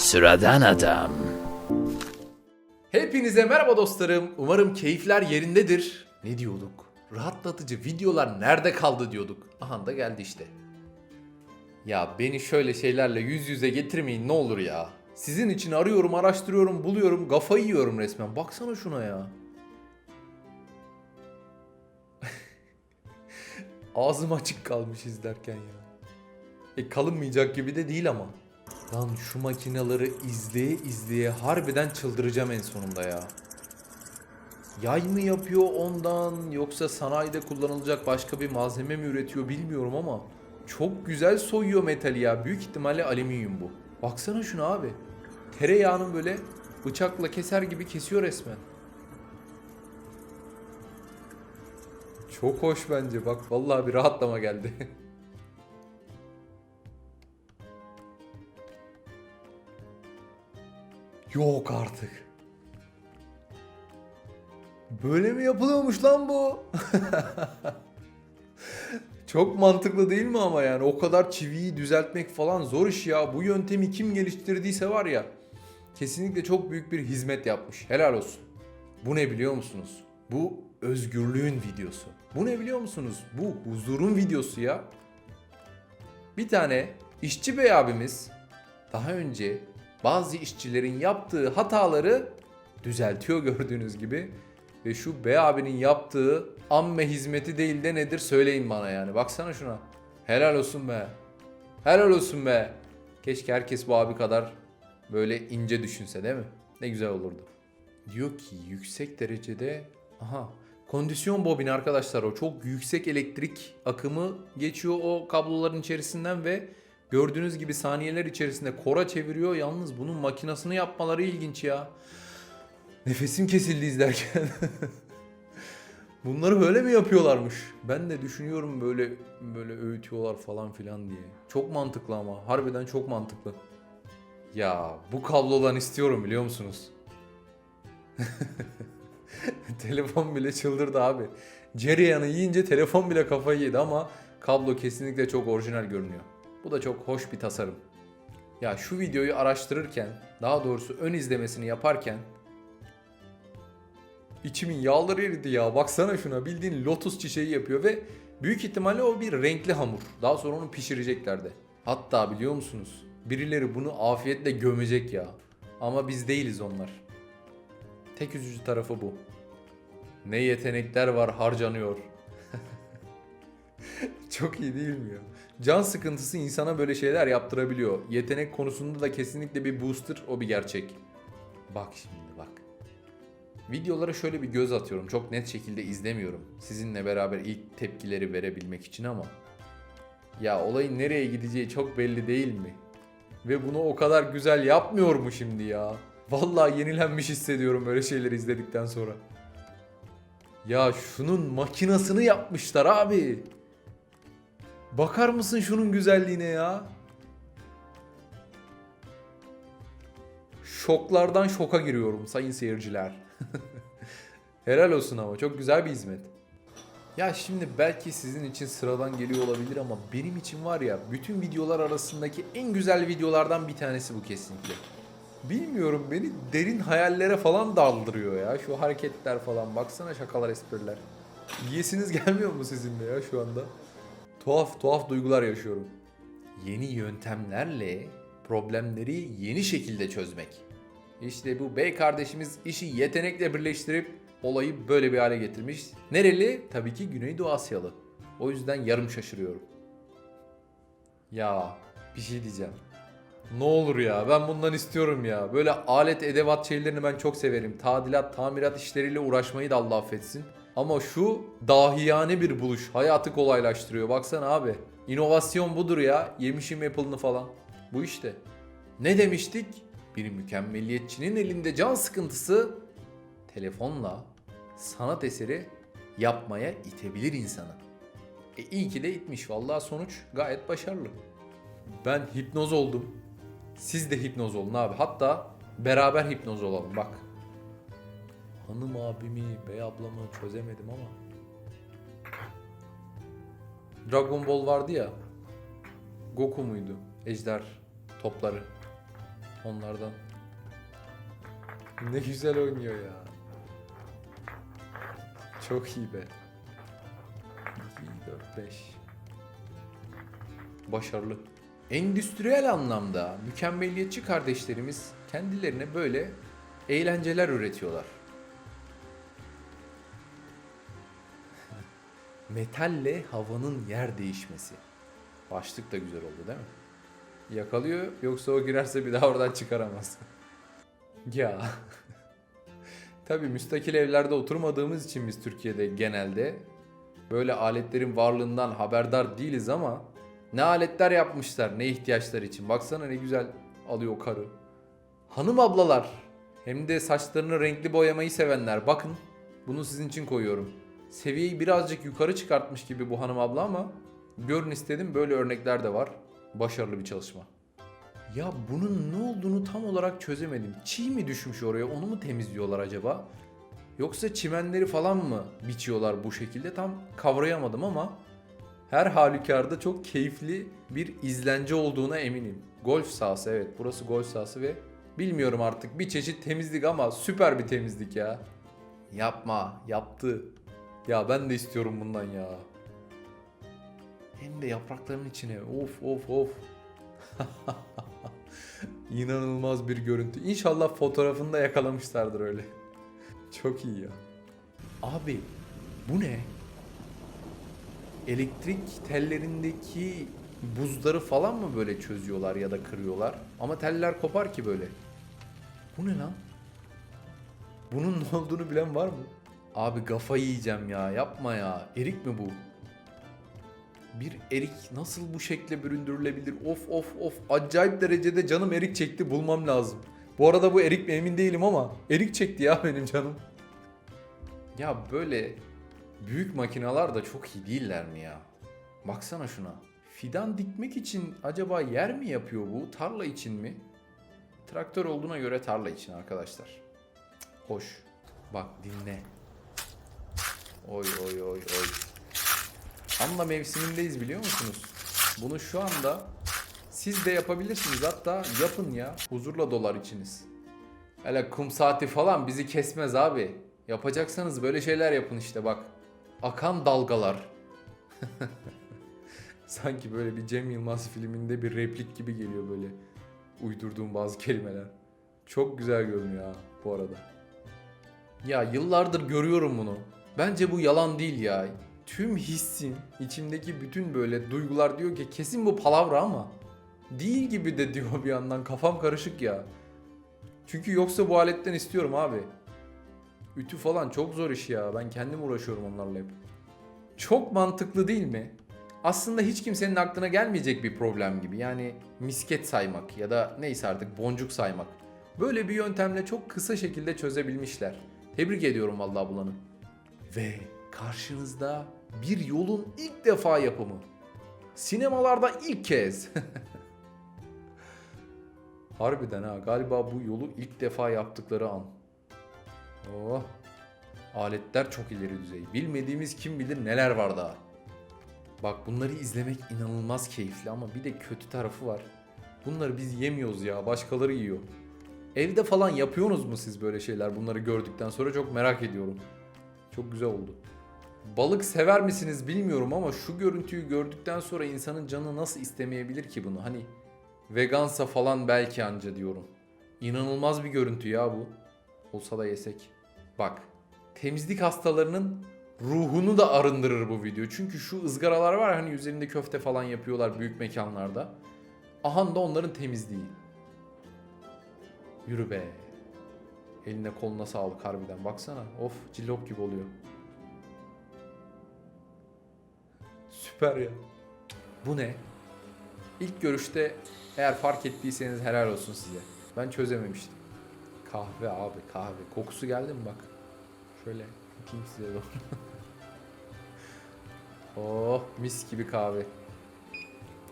Sıradan adam. Hepinize merhaba dostlarım. Umarım keyifler yerindedir. Ne diyorduk? Rahatlatıcı videolar nerede kaldı diyorduk. Aha da geldi işte. Ya beni şöyle şeylerle yüz yüze getirmeyin ne olur ya. Sizin için arıyorum, araştırıyorum, buluyorum, kafayı yiyorum resmen. Baksana şuna ya. Ağzım açık kalmış izlerken ya. E kalınmayacak gibi de değil ama. Lan şu makineleri izleye izleye harbiden çıldıracağım en sonunda ya. Yay mı yapıyor ondan yoksa sanayide kullanılacak başka bir malzeme mi üretiyor bilmiyorum ama çok güzel soyuyor metali ya. Büyük ihtimalle alüminyum bu. Baksana şuna abi. Tereyağının böyle bıçakla keser gibi kesiyor resmen. Çok hoş bence bak vallahi bir rahatlama geldi. Yok artık. Böyle mi yapılıyormuş lan bu? Çok mantıklı değil mi ama yani o kadar çiviyi düzeltmek falan zor iş ya. Bu yöntemi kim geliştirdiyse var ya kesinlikle çok büyük bir hizmet yapmış. Helal olsun. Bu ne biliyor musunuz? Bu özgürlüğün videosu. Bu ne biliyor musunuz? Bu huzurun videosu ya. Bir tane işçi bey abimiz daha önce bazı işçilerin yaptığı hataları düzeltiyor gördüğünüz gibi. Ve şu bey abinin yaptığı amme hizmeti değil de nedir söyleyin bana yani. Baksana şuna. Helal olsun be. Helal olsun be. Keşke herkes bu abi kadar böyle ince düşünse değil mi? Ne güzel olurdu. Diyor ki yüksek derecede aha kondisyon bobini arkadaşlar o çok yüksek elektrik akımı geçiyor o kabloların içerisinden ve gördüğünüz gibi saniyeler içerisinde kora çeviriyor. Yalnız bunun makinasını yapmaları ilginç ya. Nefesim kesildi izlerken. Bunları böyle mi yapıyorlarmış? Ben de düşünüyorum böyle böyle öğütüyorlar falan filan diye. Çok mantıklı ama harbiden çok mantıklı. Ya bu kablodan istiyorum biliyor musunuz? telefon bile çıldırdı abi. Cereyanı yiyince telefon bile kafayı yedi ama kablo kesinlikle çok orijinal görünüyor. Bu da çok hoş bir tasarım. Ya şu videoyu araştırırken, daha doğrusu ön izlemesini yaparken içimin yağları eridi ya. Baksana şuna bildiğin lotus çiçeği yapıyor ve büyük ihtimalle o bir renkli hamur. Daha sonra onu pişirecekler de. Hatta biliyor musunuz? Birileri bunu afiyetle gömecek ya. Ama biz değiliz onlar. Tek üzücü tarafı bu. Ne yetenekler var harcanıyor. Çok iyi değil mi ya? Can sıkıntısı insana böyle şeyler yaptırabiliyor. Yetenek konusunda da kesinlikle bir booster o bir gerçek. Bak şimdi bak. Videolara şöyle bir göz atıyorum. Çok net şekilde izlemiyorum. Sizinle beraber ilk tepkileri verebilmek için ama. Ya olayın nereye gideceği çok belli değil mi? Ve bunu o kadar güzel yapmıyor mu şimdi ya? Vallahi yenilenmiş hissediyorum böyle şeyleri izledikten sonra. Ya şunun makinasını yapmışlar abi. Bakar mısın şunun güzelliğine ya? Şoklardan şoka giriyorum sayın seyirciler. Helal olsun ama çok güzel bir hizmet. Ya şimdi belki sizin için sıradan geliyor olabilir ama benim için var ya bütün videolar arasındaki en güzel videolardan bir tanesi bu kesinlikle. Bilmiyorum beni derin hayallere falan daldırıyor ya şu hareketler falan baksana şakalar espriler. Yiyesiniz gelmiyor mu sizin de ya şu anda? Tuhaf tuhaf duygular yaşıyorum. Yeni yöntemlerle problemleri yeni şekilde çözmek. İşte bu bey kardeşimiz işi yetenekle birleştirip olayı böyle bir hale getirmiş. Nereli? Tabii ki Güneydoğu Asyalı. O yüzden yarım şaşırıyorum. Ya bir şey diyeceğim. Ne olur ya ben bundan istiyorum ya. Böyle alet edevat şeylerini ben çok severim. Tadilat, tamirat işleriyle uğraşmayı da Allah affetsin. Ama şu dahiyane bir buluş hayatı kolaylaştırıyor. Baksana abi. İnovasyon budur ya. Yemişim Apple'ını falan. Bu işte. Ne demiştik? Bir mükemmeliyetçinin elinde can sıkıntısı telefonla sanat eseri yapmaya itebilir insanı. E iyi ki de itmiş. Vallahi sonuç gayet başarılı. Ben hipnoz oldum. Siz de hipnoz olun abi. Hatta beraber hipnoz olalım bak. Hanım abimi, bey ablamı çözemedim ama. Dragon Ball vardı ya. Goku muydu? Ejder topları. onlardan. Ne güzel oynuyor ya. Çok iyi be. 2, 4, 5. Başarılı. Endüstriyel anlamda mükemmeliyetçi kardeşlerimiz kendilerine böyle eğlenceler üretiyorlar. Metalle havanın yer değişmesi. Başlık da güzel oldu değil mi? Yakalıyor yoksa o girerse bir daha oradan çıkaramaz. ya. Tabii müstakil evlerde oturmadığımız için biz Türkiye'de genelde böyle aletlerin varlığından haberdar değiliz ama ne aletler yapmışlar ne ihtiyaçlar için. Baksana ne güzel alıyor karı. Hanım ablalar hem de saçlarını renkli boyamayı sevenler bakın bunu sizin için koyuyorum. Seviyeyi birazcık yukarı çıkartmış gibi bu hanım abla ama görün istedim böyle örnekler de var. Başarılı bir çalışma. Ya bunun ne olduğunu tam olarak çözemedim. Çiğ mi düşmüş oraya onu mu temizliyorlar acaba? Yoksa çimenleri falan mı biçiyorlar bu şekilde tam kavrayamadım ama her halükarda çok keyifli bir izlence olduğuna eminim. Golf sahası evet burası golf sahası ve bilmiyorum artık bir çeşit temizlik ama süper bir temizlik ya. Yapma yaptı. Ya ben de istiyorum bundan ya. Hem de yaprakların içine of of of. İnanılmaz bir görüntü. İnşallah fotoğrafını da yakalamışlardır öyle. Çok iyi ya. Abi bu ne? Elektrik tellerindeki buzları falan mı böyle çözüyorlar ya da kırıyorlar? Ama teller kopar ki böyle. Bu ne lan? Bunun ne olduğunu bilen var mı? Abi kafayı yiyeceğim ya. Yapma ya. Erik mi bu? Bir erik nasıl bu şekle büründürülebilir? Of of of. Acayip derecede canım erik çekti. Bulmam lazım. Bu arada bu erik mi emin değilim ama erik çekti ya benim canım. Ya böyle büyük makineler da çok iyi değiller mi ya? Baksana şuna. Fidan dikmek için acaba yer mi yapıyor bu? Tarla için mi? Traktör olduğuna göre tarla için arkadaşlar. Hoş. Bak dinle. Oy oy oy oy. Da mevsimindeyiz biliyor musunuz? Bunu şu anda siz de yapabilirsiniz. Hatta yapın ya. Huzurla dolar içiniz. Hele kum saati falan bizi kesmez abi. Yapacaksanız böyle şeyler yapın işte bak. Akan dalgalar. Sanki böyle bir Cem Yılmaz filminde bir replik gibi geliyor böyle. Uydurduğum bazı kelimeler. Çok güzel görünüyor ha bu arada. Ya yıllardır görüyorum bunu. Bence bu yalan değil ya. Tüm hissim, içimdeki bütün böyle duygular diyor ki kesin bu palavra ama değil gibi de diyor bir yandan. Kafam karışık ya. Çünkü yoksa bu aletten istiyorum abi. Ütü falan çok zor iş ya. Ben kendim uğraşıyorum onlarla hep. Çok mantıklı değil mi? Aslında hiç kimsenin aklına gelmeyecek bir problem gibi. Yani misket saymak ya da neyse artık boncuk saymak. Böyle bir yöntemle çok kısa şekilde çözebilmişler. Tebrik ediyorum vallahi bulanı. Ve karşınızda bir yolun ilk defa yapımı. Sinemalarda ilk kez. Harbiden ha galiba bu yolu ilk defa yaptıkları an. Oh. Aletler çok ileri düzey. Bilmediğimiz kim bilir neler var daha. Bak bunları izlemek inanılmaz keyifli ama bir de kötü tarafı var. Bunları biz yemiyoruz ya başkaları yiyor. Evde falan yapıyorsunuz mu siz böyle şeyler bunları gördükten sonra çok merak ediyorum. Çok güzel oldu. Balık sever misiniz bilmiyorum ama şu görüntüyü gördükten sonra insanın canı nasıl istemeyebilir ki bunu? Hani vegansa falan belki anca diyorum. İnanılmaz bir görüntü ya bu. Olsa da yesek. Bak temizlik hastalarının ruhunu da arındırır bu video. Çünkü şu ızgaralar var hani üzerinde köfte falan yapıyorlar büyük mekanlarda. Ahan da onların temizliği. Yürü be. Eline koluna sağlık harbiden. Baksana. Of cillop gibi oluyor. Süper ya. Bu ne? İlk görüşte eğer fark ettiyseniz helal olsun size. Ben çözememiştim. Kahve abi kahve. Kokusu geldi mi bak. Şöyle yapayım size doğru. oh mis gibi kahve.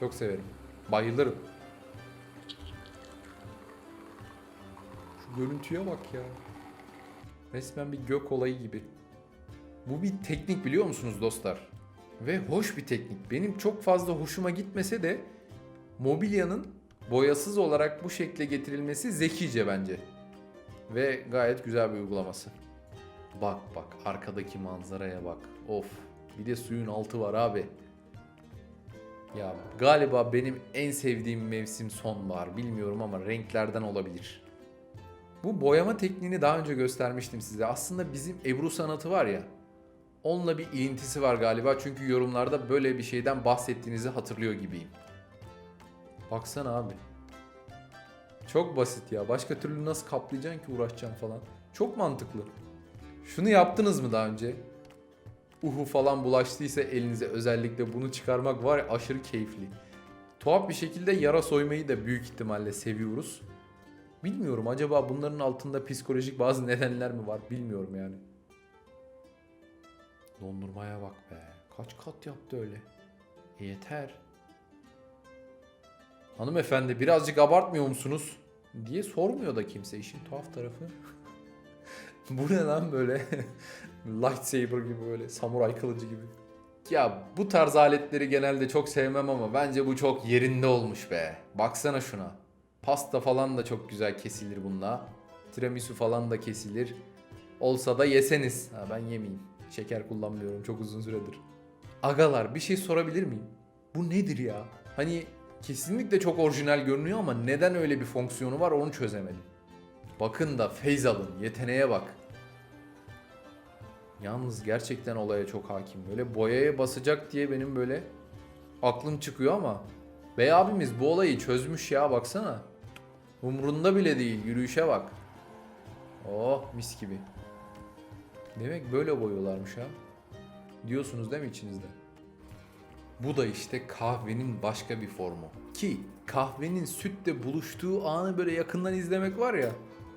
Çok severim. Bayılırım. Görüntüye bak ya. Resmen bir gök olayı gibi. Bu bir teknik biliyor musunuz dostlar? Ve hoş bir teknik. Benim çok fazla hoşuma gitmese de mobilyanın boyasız olarak bu şekle getirilmesi zekice bence. Ve gayet güzel bir uygulaması. Bak bak arkadaki manzaraya bak. Of. Bir de suyun altı var abi. Ya galiba benim en sevdiğim mevsim sonbahar. Bilmiyorum ama renklerden olabilir. Bu boyama tekniğini daha önce göstermiştim size. Aslında bizim Ebru sanatı var ya. Onunla bir ilintisi var galiba. Çünkü yorumlarda böyle bir şeyden bahsettiğinizi hatırlıyor gibiyim. Baksana abi. Çok basit ya. Başka türlü nasıl kaplayacaksın ki uğraşacaksın falan. Çok mantıklı. Şunu yaptınız mı daha önce? Uhu falan bulaştıysa elinize özellikle bunu çıkarmak var ya aşırı keyifli. Tuhaf bir şekilde yara soymayı da büyük ihtimalle seviyoruz. Bilmiyorum acaba bunların altında psikolojik bazı nedenler mi var bilmiyorum yani. Dondurmaya bak be. Kaç kat yaptı öyle. E yeter. Hanımefendi birazcık abartmıyor musunuz? diye sormuyor da kimse işin tuhaf tarafı. Bu ne lan böyle? Lightsaber gibi böyle samuray kılıcı gibi. Ya bu tarz aletleri genelde çok sevmem ama bence bu çok yerinde olmuş be. Baksana şuna. Pasta falan da çok güzel kesilir bununla. Tiramisu falan da kesilir. Olsa da yeseniz. Ha, ben yemeyeyim. Şeker kullanmıyorum çok uzun süredir. Agalar bir şey sorabilir miyim? Bu nedir ya? Hani kesinlikle çok orijinal görünüyor ama neden öyle bir fonksiyonu var onu çözemedim. Bakın da feyz alın, yeteneğe bak. Yalnız gerçekten olaya çok hakim. Böyle boyaya basacak diye benim böyle aklım çıkıyor ama Bey abimiz bu olayı çözmüş ya baksana. Umrunda bile değil yürüyüşe bak. Oh mis gibi. Demek böyle boyuyorlarmış ha. Diyorsunuz değil mi içinizde? Bu da işte kahvenin başka bir formu. Ki kahvenin sütle buluştuğu anı böyle yakından izlemek var ya.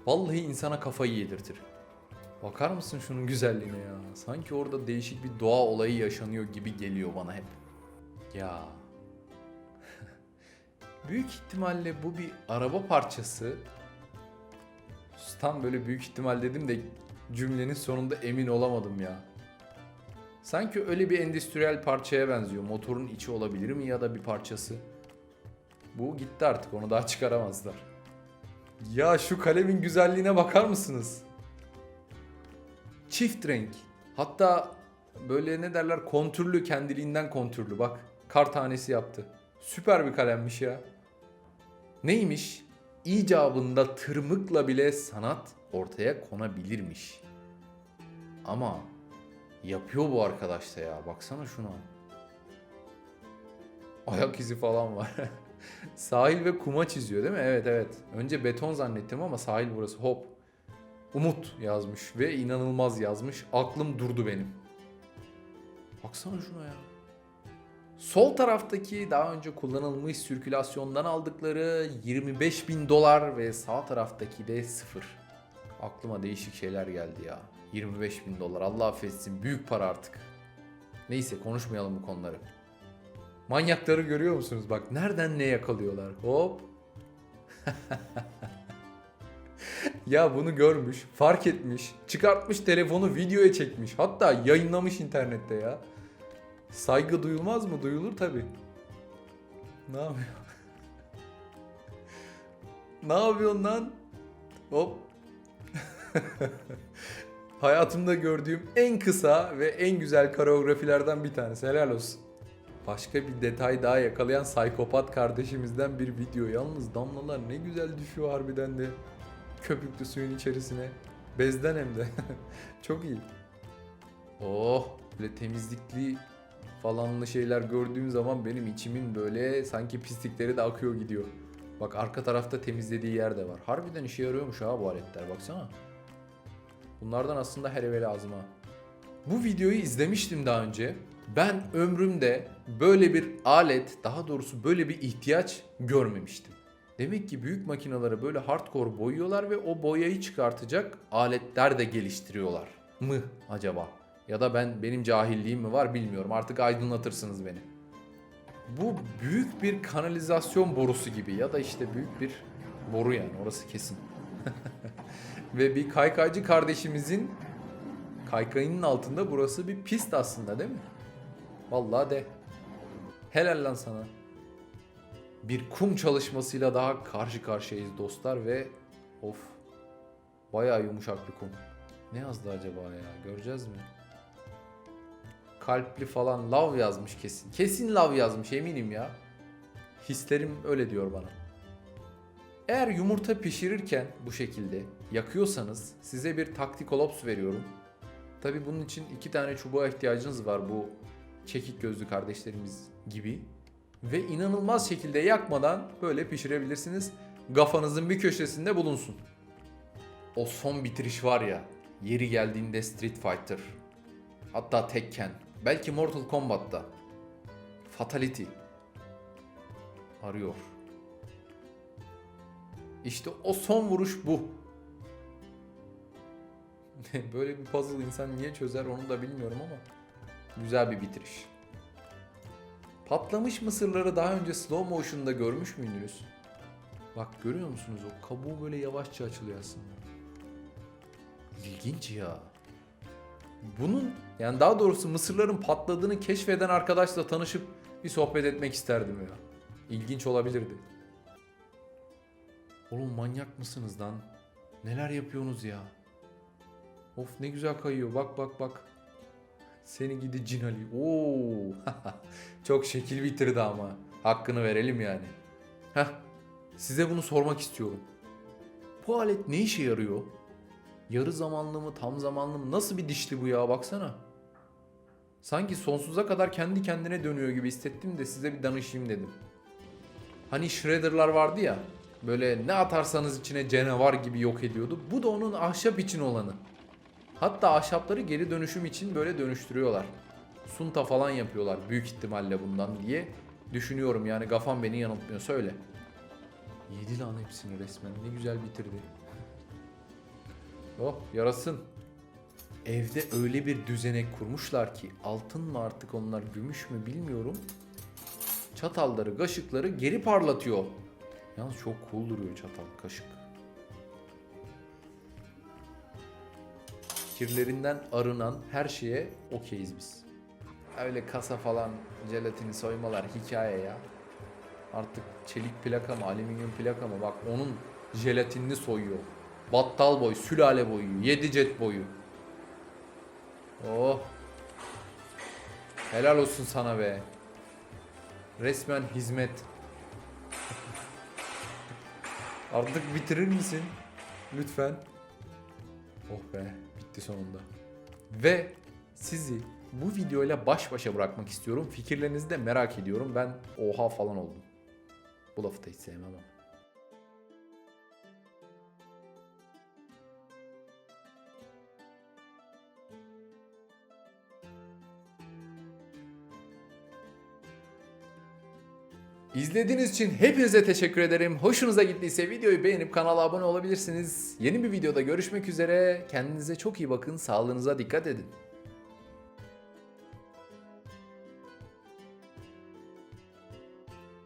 Vallahi insana kafayı yedirtir. Bakar mısın şunun güzelliğine ya? Sanki orada değişik bir doğa olayı yaşanıyor gibi geliyor bana hep. Ya. Büyük ihtimalle bu bir araba parçası. Tam böyle büyük ihtimal dedim de cümlenin sonunda emin olamadım ya. Sanki öyle bir endüstriyel parçaya benziyor. Motorun içi olabilir mi ya da bir parçası? Bu gitti artık onu daha çıkaramazlar. Ya şu kalemin güzelliğine bakar mısınız? Çift renk. Hatta böyle ne derler kontürlü kendiliğinden kontürlü bak. Kar tanesi yaptı. Süper bir kalemmiş ya. Neymiş? İcabında tırmıkla bile sanat ortaya konabilirmiş. Ama yapıyor bu arkadaş da ya. Baksana şuna. Ayak izi falan var. sahil ve kuma çiziyor değil mi? Evet evet. Önce beton zannettim ama sahil burası. Hop. Umut yazmış ve inanılmaz yazmış. Aklım durdu benim. Baksana şuna ya. Sol taraftaki daha önce kullanılmış sirkülasyondan aldıkları 25 bin dolar ve sağ taraftaki de sıfır. Aklıma değişik şeyler geldi ya. 25 bin dolar Allah affetsin büyük para artık. Neyse konuşmayalım bu konuları. Manyakları görüyor musunuz? Bak nereden ne yakalıyorlar. Hop. ya bunu görmüş, fark etmiş, çıkartmış telefonu videoya çekmiş. Hatta yayınlamış internette ya. Saygı duyulmaz mı? Duyulur tabi. Ne yapıyor? ne yapıyorsun lan? Hop. Hayatımda gördüğüm en kısa ve en güzel koreografilerden bir tanesi. Helal olsun. Başka bir detay daha yakalayan psikopat kardeşimizden bir video. Yalnız damlalar ne güzel düşüyor harbiden de. Köpüklü suyun içerisine. Bezden hem de. Çok iyi. Oh böyle temizlikli falanlı şeyler gördüğüm zaman benim içimin böyle sanki pislikleri de akıyor gidiyor. Bak arka tarafta temizlediği yer de var. Harbiden işe yarıyormuş ha bu aletler baksana. Bunlardan aslında her eve lazım ha. Bu videoyu izlemiştim daha önce. Ben ömrümde böyle bir alet, daha doğrusu böyle bir ihtiyaç görmemiştim. Demek ki büyük makinaları böyle hardcore boyuyorlar ve o boyayı çıkartacak aletler de geliştiriyorlar mı acaba? Ya da ben benim cahilliğim mi var bilmiyorum. Artık aydınlatırsınız beni. Bu büyük bir kanalizasyon borusu gibi ya da işte büyük bir boru yani orası kesin. Ve bir kaykaycı kardeşimizin kaykayının altında burası bir pist aslında değil mi? Vallahi de. Helal lan sana. Bir kum çalışmasıyla daha karşı karşıyayız dostlar ve of bayağı yumuşak bir kum. Ne yazdı acaba ya göreceğiz mi? Kalpli falan lav yazmış kesin. Kesin lav yazmış eminim ya. Hislerim öyle diyor bana. Eğer yumurta pişirirken bu şekilde yakıyorsanız size bir taktikolops veriyorum. Tabi bunun için iki tane çubuğa ihtiyacınız var bu çekik gözlü kardeşlerimiz gibi. Ve inanılmaz şekilde yakmadan böyle pişirebilirsiniz. Gafanızın bir köşesinde bulunsun. O son bitiriş var ya, yeri geldiğinde Street Fighter. Hatta Tekken, belki Mortal Kombat'ta. Fatality. Arıyor. İşte o son vuruş bu. Böyle bir puzzle insan niye çözer onu da bilmiyorum ama güzel bir bitiriş. Patlamış mısırları daha önce slow motion'da görmüş müydünüz? Bak görüyor musunuz o kabuğu böyle yavaşça açılıyor aslında. İlginç ya. Bunun yani daha doğrusu mısırların patladığını keşfeden arkadaşla tanışıp bir sohbet etmek isterdim ya. İlginç olabilirdi. Oğlum manyak mısınız lan? Neler yapıyorsunuz ya? Of ne güzel kayıyor. Bak bak bak. Seni gidi Cinali. Oo. Çok şekil bitirdi ama. Hakkını verelim yani. Heh. Size bunu sormak istiyorum. Bu alet ne işe yarıyor? Yarı zamanlı mı, tam zamanlı mı? Nasıl bir dişli bu ya baksana. Sanki sonsuza kadar kendi kendine dönüyor gibi hissettim de size bir danışayım dedim. Hani shredderlar vardı ya. Böyle ne atarsanız içine canavar gibi yok ediyordu. Bu da onun ahşap için olanı. Hatta ahşapları geri dönüşüm için böyle dönüştürüyorlar. Sunta falan yapıyorlar büyük ihtimalle bundan diye düşünüyorum yani kafam beni yanıltmıyor söyle. Yedi lan hepsini resmen ne güzel bitirdi. Oh yarasın. Evde öyle bir düzenek kurmuşlar ki altın mı artık onlar gümüş mü bilmiyorum. Çatalları kaşıkları geri parlatıyor. Yalnız çok cool duruyor çatal kaşık. kirlerinden arınan her şeye okeyiz biz. Öyle kasa falan jelatini soymalar hikaye ya. Artık çelik plaka mı alüminyum plaka mı bak onun jelatinini soyuyor. Battal boy, sülale boyu, 7 jet boyu. Oh. Helal olsun sana be. Resmen hizmet. Artık bitirir misin? Lütfen. Oh be bitti sonunda. Ve sizi bu videoyla baş başa bırakmak istiyorum. Fikirlerinizi de merak ediyorum. Ben oha falan oldum. Bu lafı da hiç sevmem ama. İzlediğiniz için hepinize teşekkür ederim. Hoşunuza gittiyse videoyu beğenip kanala abone olabilirsiniz. Yeni bir videoda görüşmek üzere. Kendinize çok iyi bakın. Sağlığınıza dikkat edin.